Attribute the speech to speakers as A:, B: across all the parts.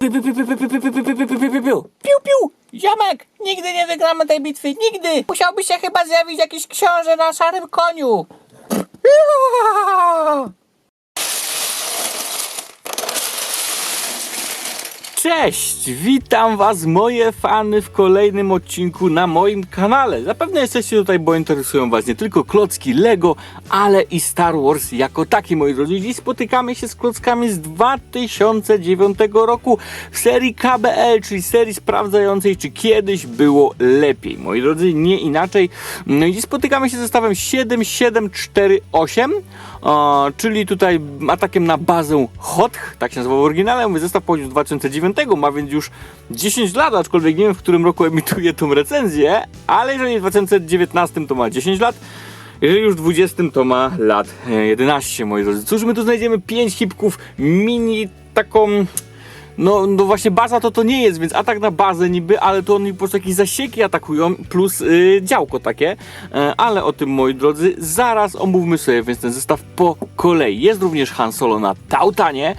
A: Piu, piu, piu, piu, piu, piu, piu, piu, piu, piu, piu, piu, piu, piu.
B: Piu, piu! Ziomek! Nigdy nie wygramy tej bitwy, nigdy! Musiałby się chyba zjawić jakiś książę na szarym koniu!
A: Cześć! Witam was moje fany w kolejnym odcinku na moim kanale. Zapewne jesteście tutaj, bo interesują was nie tylko klocki Lego, ale i Star Wars jako taki, moi drodzy. Dziś spotykamy się z klockami z 2009 roku w serii KBL, czyli serii sprawdzającej, czy kiedyś było lepiej. Moi drodzy, nie inaczej. No i dziś spotykamy się z zestawem 7748, o, czyli tutaj atakiem na bazę Hotch, tak się nazywał w oryginale. Mówię, zestaw pochodził z 2009, ma więc już 10 lat, aczkolwiek nie wiem w którym roku emituję tą recenzję, ale jeżeli w 2019 to ma 10 lat, jeżeli już w 20 to ma lat e, 11, moi drodzy. Cóż, my tu znajdziemy 5 hipków mini, taką... No, no właśnie baza to to nie jest, więc atak na bazę niby, ale to oni po prostu jakieś zasieki atakują, plus yy, działko takie. E, ale o tym, moi drodzy, zaraz omówmy sobie więc ten zestaw po kolei. Jest również Han Solo na Tautanie.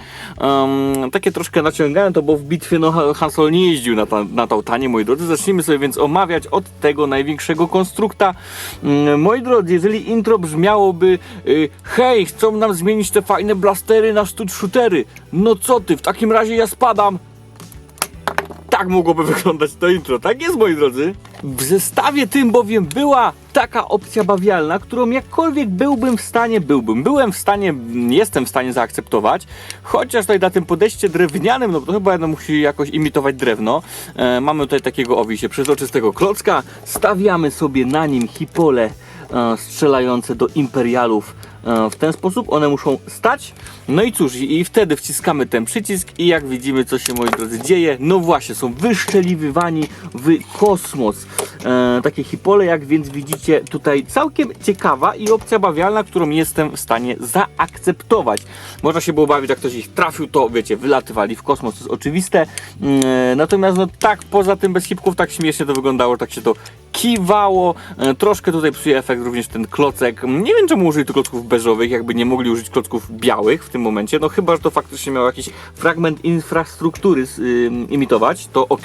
A: Takie troszkę naciągane to, bo w bitwie no, Han- Solo nie jeździł na, ta, na Tautanie, moi drodzy. Zacznijmy sobie więc omawiać od tego największego konstrukta. Mm, moi drodzy, jeżeli intro brzmiałoby y, hej, chcą nam zmienić te fajne blastery na stud shootery. No co ty, w takim razie ja spadam. Tak mogłoby wyglądać to intro, tak jest moi drodzy. W zestawie tym bowiem była taka opcja bawialna, którą jakkolwiek byłbym w stanie, byłbym, byłem w stanie, jestem w stanie zaakceptować, chociaż tutaj na tym podejście drewnianym, no to chyba będę musi jakoś imitować drewno. E, mamy tutaj takiego owisie przezroczystego klocka, stawiamy sobie na nim hipole e, strzelające do imperialów w ten sposób one muszą stać. No i cóż, i i wtedy wciskamy ten przycisk i jak widzimy, co się moi drodzy dzieje. No właśnie, są wyszczeliwywani w kosmos. E, takie hipole, jak więc widzicie, tutaj całkiem ciekawa i opcja bawialna, którą jestem w stanie zaakceptować. Można się było bawić, jak ktoś ich trafił, to wiecie, wylatywali w kosmos, to jest oczywiste. Mm, e, natomiast no tak, poza tym bez hipków tak śmiesznie to wyglądało, tak się to kiwało. E, Troszkę tutaj psuje efekt również ten klocek. Nie wiem czemu użyli tu klocków beżowych, jakby nie mogli użyć klocków białych w tym momencie. No chyba, że to faktycznie miał jakiś fragment infrastruktury imitować, to ok.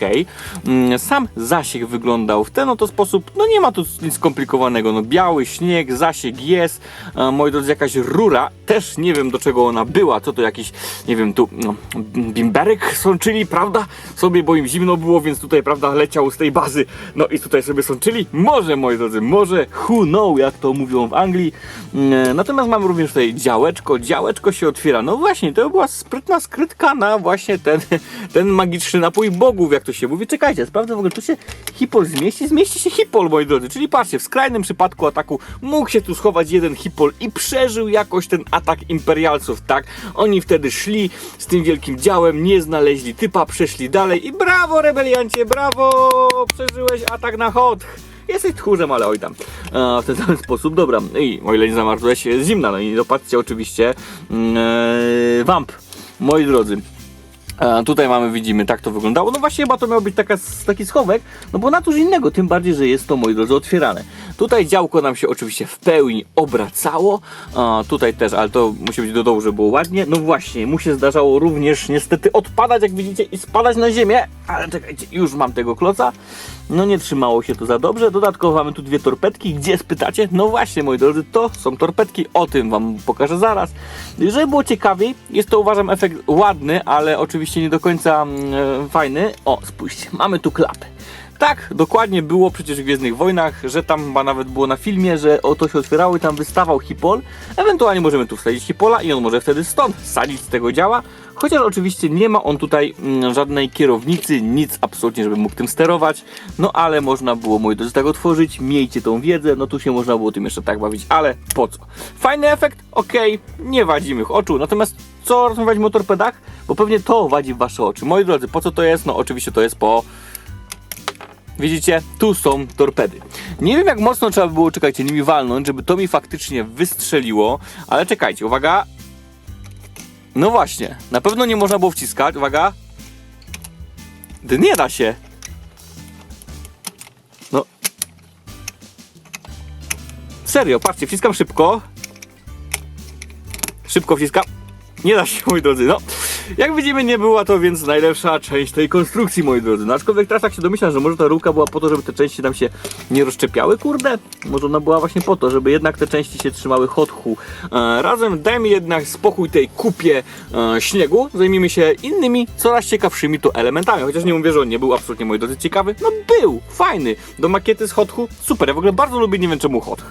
A: Sam zasięg wyglądał w ten oto sposób. No nie ma tu nic skomplikowanego. No biały śnieg, zasięg jest. E, moi drodzy, jakaś rura. Też nie wiem do czego ona była. Co to jakiś, nie wiem, tu no, bimberek sączyli, prawda? Sobie, bo im zimno było, więc tutaj, prawda, leciał z tej bazy. No i tutaj sobie sączyli. Może, moi drodzy, może who know, jak to mówią w Anglii. E, Natomiast mam również tutaj działeczko. Działeczko się otwiera. No właśnie, to była sprytna skrytka na właśnie ten, ten magiczny napój bogów, jak to się mówi. Czekajcie, sprawdzę w ogóle, tu się hipol zmieści? Zmieści się hipol, moi drodzy. Czyli patrzcie, w skrajnym przypadku ataku mógł się tu schować jeden hipol i przeżył jakoś ten imperialców, tak? Oni wtedy szli z tym wielkim działem, nie znaleźli typa, przeszli dalej i brawo, rebeliancie, brawo! Przeżyłeś atak na hot. Jesteś tchórzem, ale oj tam. E, w ten sam sposób, dobra. I o ile nie zamarzłeś, jest zimna. No i dopatrzcie oczywiście mm, e, wamp, moi drodzy. E, tutaj mamy, widzimy, tak to wyglądało. No właśnie chyba to miał być taka, taki schowek, no bo na cóż innego, tym bardziej, że jest to, moi drodzy, otwierane. Tutaj działko nam się oczywiście w pełni obracało. E, tutaj też, ale to musi być do dołu, żeby było ładnie. No właśnie, mu się zdarzało również niestety odpadać, jak widzicie, i spadać na ziemię. Ale czekajcie, już mam tego kloca. No nie trzymało się to za dobrze. Dodatkowo mamy tu dwie torpedki. Gdzie spytacie? No właśnie, moi drodzy, to są torpedki. O tym wam pokażę zaraz. Żeby było ciekawiej, jest to uważam efekt ładny, ale oczywiście nie do końca mm, fajny. O, spójrzcie, mamy tu klapę. Tak, dokładnie było przecież w Gwiezdnych Wojnach, że tam chyba nawet było na filmie, że oto się otwierało i tam wystawał hipol. Ewentualnie możemy tu wsadzić hipola i on może wtedy stąd sadzić z tego działa. Chociaż oczywiście nie ma on tutaj mm, żadnej kierownicy, nic absolutnie, żeby mógł tym sterować. No ale można było, moi drodzy, tak otworzyć, miejcie tą wiedzę, no tu się można było tym jeszcze tak bawić, ale po co? Fajny efekt? Okej, nie wadzi mych oczu, natomiast co rozmawiać o torpedach? Bo pewnie to wadzi w wasze oczy. Moi drodzy, po co to jest? No oczywiście to jest po Widzicie, tu są torpedy. Nie wiem jak mocno trzeba by było, czekajcie, nimi walnąć, żeby to mi faktycznie wystrzeliło, ale czekajcie, uwaga. No właśnie, na pewno nie można było wciskać, uwaga. Nie da się. No. Serio, patrzcie, wciskam szybko. Szybko wciskam. Nie da się, moi drodzy, no. Jak widzimy, nie była to więc najlepsza część tej konstrukcji, moi drodzy. No, aczkolwiek teraz tak się domyślam, że może ta rurka była po to, żeby te części nam się nie rozszczepiały, kurde? Może ona była właśnie po to, żeby jednak te części się trzymały hotchu. E, razem dajmy jednak spokój tej kupie e, śniegu. Zajmijmy się innymi, coraz ciekawszymi to elementami. Chociaż nie mówię, że on nie był absolutnie, moi drodzy, ciekawy. No był, fajny. Do makiety z hotchu, super. Ja w ogóle bardzo lubię, nie wiem czemu hotch.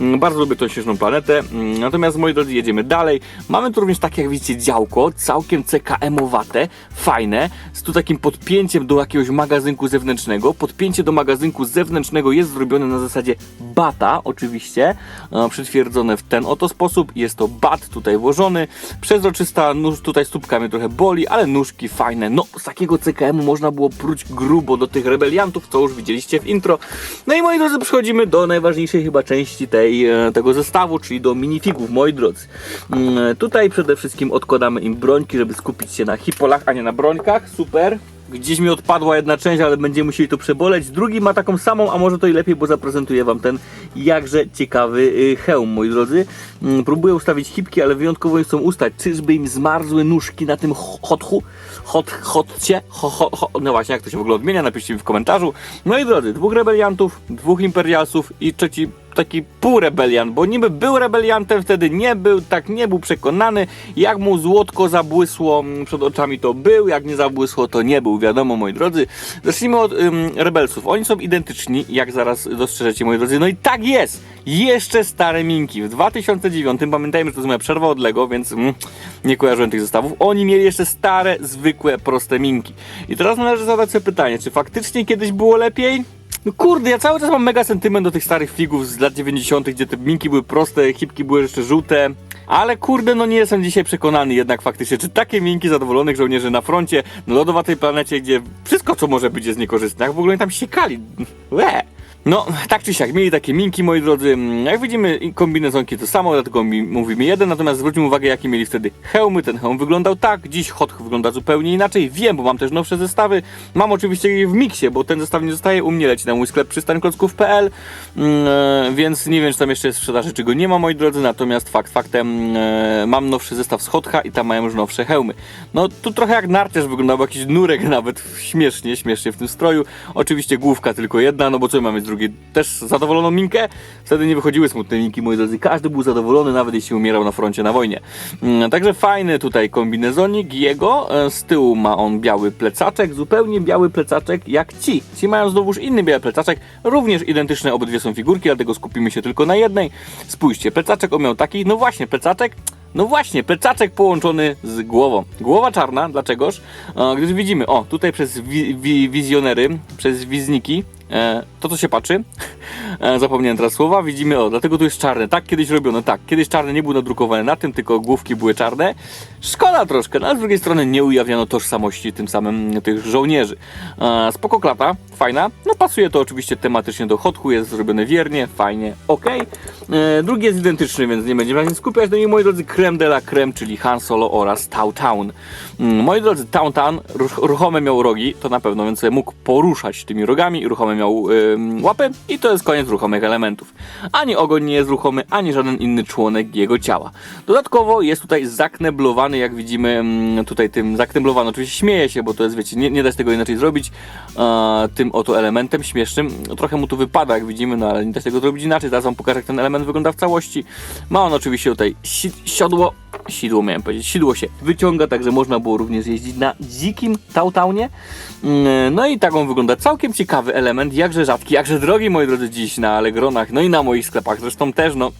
A: Mm, Bardzo lubię tą śnieżną planetę. Mm, Natomiast, moi drodzy, jedziemy dalej. Mamy tu również takie, jak widzicie, działko, całkiem CKM-owate, fajne, z tu takim podpięciem do jakiegoś magazynku zewnętrznego. Podpięcie do magazynku zewnętrznego jest zrobione na zasadzie bata, oczywiście, e, przytwierdzone w ten oto sposób. Jest to bat tutaj włożony, przezroczysta, nóż tutaj stópkami trochę boli, ale nóżki fajne. No, z takiego CKM-u można było próć grubo do tych rebeliantów, co już widzieliście w intro. No i moi drodzy, przechodzimy do najważniejszej chyba części tej, e, tego zestawu, czyli do minifigów, moi drodzy. Mm, Tutaj przede wszystkim odkładamy im brońki, żeby skupić się na hipolach, a nie na brońkach. Super. Gdzieś mi odpadła jedna część, ale będziemy musieli to przeboleć. Drugi ma taką samą, a może to i lepiej, bo zaprezentuję wam ten jakże ciekawy y, hełm, moi drodzy. Mm, Próbuję ustawić hipki, ale wyjątkowo nie chcą ustać. Czyżby im zmarzły nóżki na tym ho- hotchu? Hot, hotcie? Ho, ho, ho. No właśnie, jak to się w ogóle odmienia, napiszcie mi w komentarzu. Moi drodzy, dwóch rebeliantów, dwóch imperialsów i trzeci taki półrebeliant, bo niby był rebeliantem, wtedy nie był, tak nie był przekonany. Jak mu złotko zabłysło mm, przed oczami, to był, jak nie zabłysło, to nie był. Wiadomo, moi drodzy. Zacznijmy od ym, rebelsów. Oni są identyczni, jak zaraz dostrzeżecie, moi drodzy. No i tak jest! Jeszcze stare minki. W 2009, pamiętajmy, że to jest moja przerwa od Lego, więc mm, nie kojarzyłem tych zestawów. Oni mieli jeszcze stare, zwykłe, proste minki. I teraz należy zadać sobie pytanie, czy faktycznie kiedyś było lepiej? No kurde, ja cały czas mam mega sentyment do tych starych figów z lat 90., gdzie te minki były proste, hipki były jeszcze żółte. Ale kurde, no nie jestem dzisiaj przekonany jednak faktycznie, czy takie minki zadowolonych żołnierzy na froncie, na lodowatej planecie, gdzie wszystko co może być jest niekorzystne, jak w ogóle tam siekali. Łe. No, tak czy siak, mieli takie minki, moi drodzy. Jak widzimy, kombinezonki to samo, dlatego mi mówimy jeden, natomiast zwróćmy uwagę, jakie mieli wtedy hełmy. Ten hełm wyglądał tak, dziś hot wygląda zupełnie inaczej. Wiem, bo mam też nowsze zestawy. Mam oczywiście je w miksie, bo ten zestaw nie zostaje u mnie, leci na mój sklep przystańklocków.pl, mm, e, więc nie wiem, czy tam jeszcze jest w sprzedaży, czy go nie ma, moi drodzy. Natomiast fakt faktem, e, mam nowszy zestaw z Hotcha i tam mają już nowsze hełmy. No, tu trochę jak narciarz wyglądał, jakiś nurek nawet, śmiesznie, śmiesznie w tym stroju. Oczywiście główka tylko jedna, no bo co mamy drugiej? Też zadowoloną minkę? Wtedy nie wychodziły smutne minki, moi drodzy. Każdy był zadowolony, nawet jeśli umierał na froncie na wojnie. Mm, Także fajny tutaj kombinezonik jego. E, Z tyłu ma on biały plecaczek, zupełnie biały plecaczek jak ci. Ci mają znowuż inny biały plecaczek, również identyczne obydwie są figurki, dlatego skupimy się tylko na jednej. Spójrzcie, plecaczek on miał taki, no właśnie, plecaczek no właśnie, plecaczek połączony z głową. Głowa czarna, dlaczegoż? E, gdyż widzimy, o, tutaj przez wi wi wizjonery, przez wizniki, to co się patrzy, e, zapomniałem teraz słowa, widzimy, o, dlatego tu jest czarne. Tak kiedyś robiono, tak, kiedyś czarny nie był nadrukowany na tym, tylko główki były czarne. Szkoda troszkę, no ale z drugiej strony nie ujawniano tożsamości tym samym tych żołnierzy. E, spoko klata, fajna, no pasuje to oczywiście tematycznie do Hotchu, jest zrobione wiernie, fajnie, ok. E, drugi jest identyczny, więc nie będziemy na nim skupiać. No i moi drodzy, creme de la creme, czyli Han Solo oraz Tau Town. Mm, moi drodzy, Tau Town ruch, ruchome miał rogi, to na pewno, więc mógł poruszać tymi rogami, ruchome miał ym, łapy i to jest koniec ruchomych elementów. Ani ogoń nie jest ruchomy, ani żaden inny członek jego ciała. Dodatkowo jest tutaj zakneblowany, jak widzimy tutaj tym zakneblowany, oczywiście śmieje się, bo to jest, wiecie, nie, nie da się tego inaczej zrobić, e, tym oto elementem śmiesznym. Trochę mu tu wypada, jak widzimy, no ale nie da się tego zrobić inaczej. Teraz wam pokażę, jak ten element wygląda w całości. Ma on oczywiście tutaj si siodło, sidło miałem powiedzieć, sidło się wyciąga, także można było również jeździć na dzikim tautaunie. Mm, No i tak on wygląda. Całkiem ciekawy element, jakże rzadki, jakże drogi, moi drodzy, dziś na Allegronach, no i na moich sklepach zresztą też, no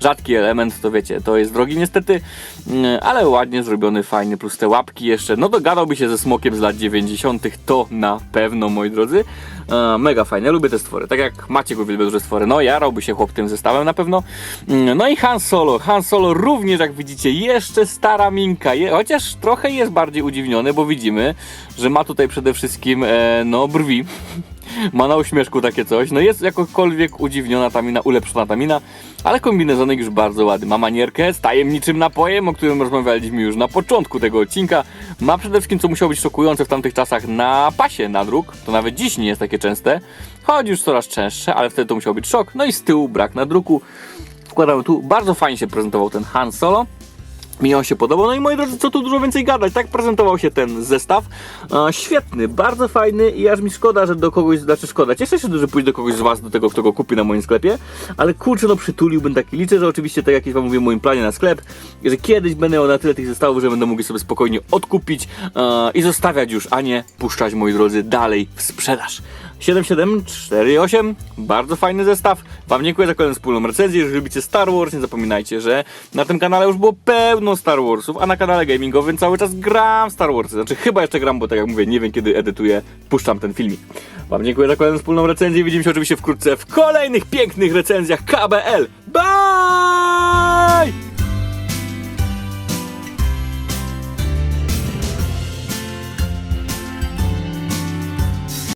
A: rzadki element, to wiecie, to jest drogi niestety, mm, ale ładnie zrobiony, fajny, plus te łapki jeszcze, no dogadałby się ze smokiem z lat 90., to na pewno, moi drodzy. E, mega fajne, lubię te stwory, tak jak Maciek uwielbia duże stwory, no jarałby się chłop tym zestawem na pewno. Mm, No i Han Solo, Han Solo również, jak widzicie, jeszcze stara minka, je, chociaż trochę jest bardziej udziwniony, bo widzimy, że ma tutaj przede wszystkim, e, no, brwi. ma na uśmieszku takie coś. No jest jakokolwiek udziwniona ta mina, ulepszona ta mina, ale kombinezonek już bardzo ładny. Ma manierkę z tajemniczym napojem, o którym rozmawialiśmy już na początku tego odcinka. Ma przede wszystkim, co musiało być szokujące w tamtych czasach, na pasie nadruk. To nawet dziś nie jest takie częste, choć już coraz częstsze, ale wtedy to musiał być szok. No i z tyłu brak nadruku. Wkładamy tu, bardzo fajnie się prezentował ten Han Solo. Mi on się podobał. No i moi drodzy, co tu dużo więcej gadać. Tak prezentował się ten zestaw. E, świetny, bardzo fajny i aż mi szkoda, że do kogoś, znaczy szkoda. Cieszę się, że pójdzie do kogoś z Was, do tego, kto go kupi na moim sklepie. Ale kurczę, no przytuliłbym taki. Liczę, że oczywiście, tak jak Wam mówiłem w moim planie na sklep, że kiedyś będę miał na tyle tych zestawów, że będę mógł sobie spokojnie odkupić e, i zostawiać już, a nie puszczać, moi drodzy, dalej w sprzedaż. 7748, bardzo fajny zestaw. Wam dziękuję za kolejną wspólną recenzję. Jeżeli lubicie Star Wars, nie zapominajcie, że na tym kanale już było pełno Star Warsów, a na kanale gamingowym cały czas gram Star Warsy. Znaczy chyba jeszcze gram, bo tak jak mówię, nie wiem kiedy edytuję, puszczam ten filmik. Wam dziękuję za kolejną wspólną recenzję. Widzimy się oczywiście wkrótce w kolejnych pięknych recenzjach KBL. Bye!